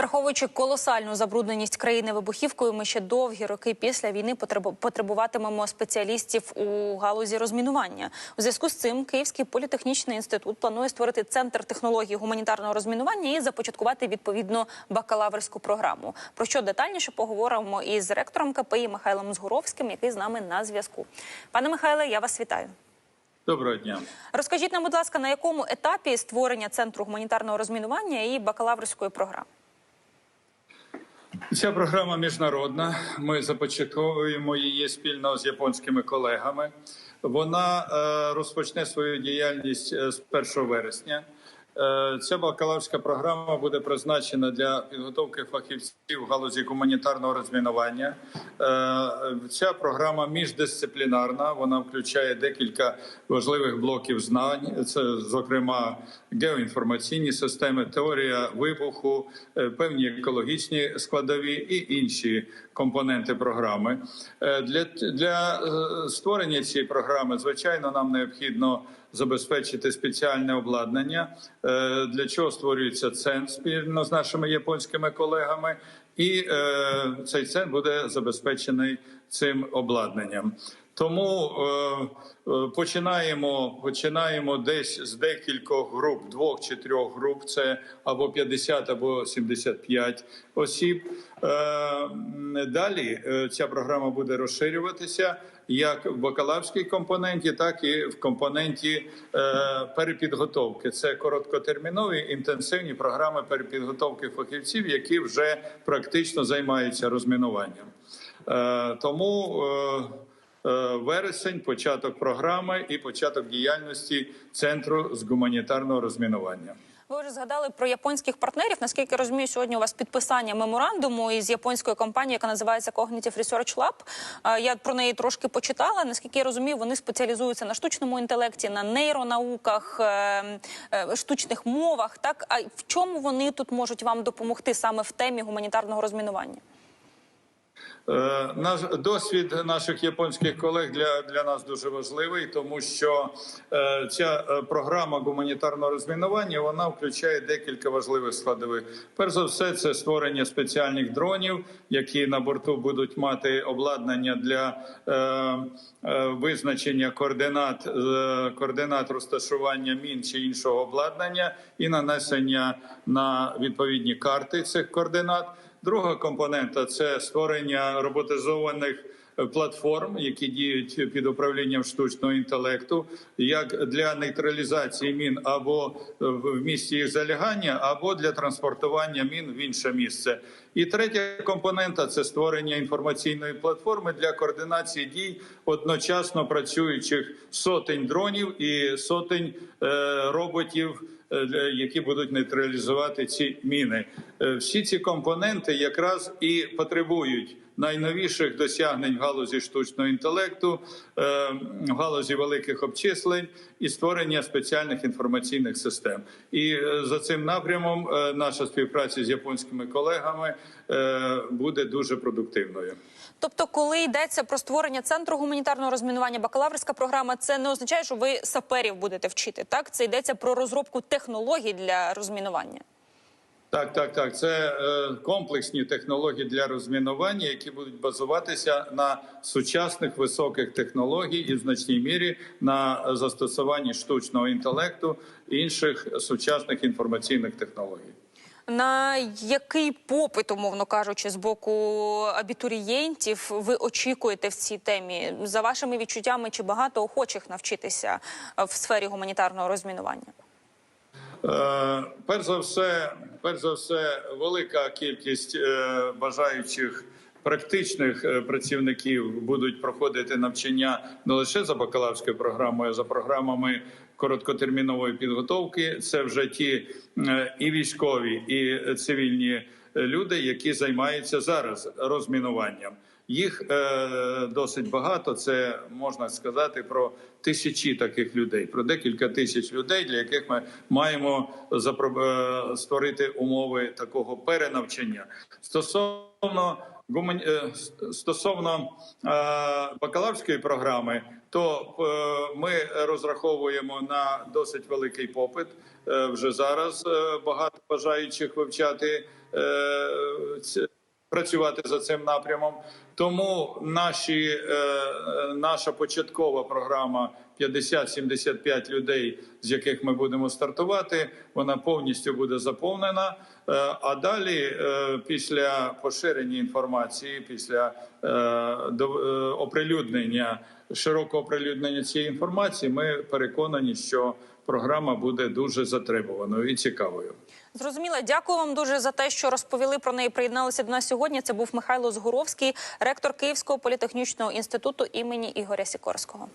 Враховуючи колосальну забрудненість країни вибухівкою, ми ще довгі роки після війни потребу- потребуватимемо спеціалістів у галузі розмінування. У зв'язку з цим Київський політехнічний інститут планує створити центр технологій гуманітарного розмінування і започаткувати відповідну бакалаврську програму. Про що детальніше поговоримо із ректором КПІ Михайлом Згуровським, який з нами на зв'язку. Пане Михайле, я вас вітаю. Доброго дня. Розкажіть нам, будь ласка, на якому етапі створення центру гуманітарного розмінування і бакалаврської програми? Ця програма міжнародна. Ми започатковуємо її спільно з японськими колегами. Вона е, розпочне свою діяльність е, з 1 вересня. Е, Ця бакалаврська програма буде призначена для підготовки фахівців в галузі гуманітарного розмінування. Е, Ця програма міждисциплінарна. Вона включає декілька важливих блоків знань. Це, зокрема, геоінформаційні системи, теорія вибуху, е, певні екологічні складові і інші компоненти програми. Для, для створення цієї програми, звичайно, нам необхідно забезпечити спеціальне обладнання, для чого створюється цен спільно з нашими японськими колегами, і е, цей цен буде забезпечений цим обладнанням. Тому е, е, починаємо, починаємо десь з декількох груп, двох чи трьох груп. Це або 50, або 75 осіб. Е, далі е, ця програма буде розширюватися як в бакалаврській компоненті, так і в компоненті е, перепідготовки. Це короткотермінові інтенсивні програми перепідготовки фахівців, які вже практично займаються розмінуванням. Е, тому е, вересень, початок програми і початок діяльності центру з гуманітарного розмінування. Ви вже згадали про японських партнерів. Наскільки я розумію, сьогодні у вас підписання меморандуму із японською компанією, яка називається Cognitive Research Lab. Е, Я про неї трошки почитала. Наскільки я розумію, вони спеціалізуються на штучному інтелекті, на нейронауках, е, е, штучних мовах. Так а в чому вони тут можуть вам допомогти саме в темі гуманітарного розмінування? Е, Наш досвід наших японських колег для, для нас дуже важливий, тому що е, ця е, програма гуманітарного розмінування вона включає декілька важливих складових. Перш за все, це створення спеціальних дронів, які на борту будуть мати обладнання для е, е, визначення координат, е, координат розташування мін чи іншого обладнання і нанесення на відповідні карти цих координат. Друга компонента це створення роботизованих е, платформ, які діють під управлінням штучного інтелекту, як для нейтралізації мін або в місці їх залягання, або для транспортування мін в інше місце. І третя компонента це створення інформаційної платформи для координації дій одночасно працюючих сотень дронів і сотень е, роботів е, які будуть нейтралізувати ці міни. Е, Всі ці компоненти якраз і потребують найновіших досягнень в галузі штучного інтелекту, е, в галузі великих обчислень і створення спеціальних інформаційних систем. І е, за цим напрямом е, наша співпраця з японськими колегами е, буде дуже продуктивною. Тобто, коли йдеться про створення центру гуманітарного розмінування, бакалаврська програма, це не означає, що ви саперів будете вчити. Так, це йдеться про розробку технологій для розмінування. Так, так, так. Це е, комплексні технології для розмінування, які будуть базуватися на сучасних високих технологій і в значній мірі на застосуванні штучного інтелекту і інших сучасних інформаційних технологій. На який попит, умовно кажучи, з боку абітурієнтів ви очікуєте в цій темі? За вашими відчуттями, чи багато охочих навчитися в сфері гуманітарного розмінування? Е, перш за все, перш за все, велика кількість е, бажаючих практичних е, працівників будуть проходити навчання не лише за бакалаврською програмою, а за програмами короткотермінової підготовки. Це вже ті і військові, і цивільні люди, які займаються зараз розмінуванням. Їх е, досить багато. Це можна сказати про тисячі таких людей, про декілька тисяч людей, для яких ми маємо запро- е, створити умови такого перенавчання. Стосовно гуман... е, стосовно е, бакалаврської програми, то е, ми розраховуємо на досить великий попит. Вже зараз багато бажаючих вивчати працювати за цим напрямом. Тому наші, е, е, наша початкова програма 50-75 людей, з яких ми будемо стартувати, вона повністю буде заповнена. Е, А далі, е, після поширення інформації, після е, до- е, оприлюднення широкого оприлюднення цієї інформації, ми переконані, що програма буде дуже затребуваною і цікавою. Зрозуміло. Дякую вам дуже за те, що розповіли про неї. Приєдналися до нас сьогодні. Це був Михайло Згуровський, ректор Київського політехнічного інституту імені Ігоря Сікорського.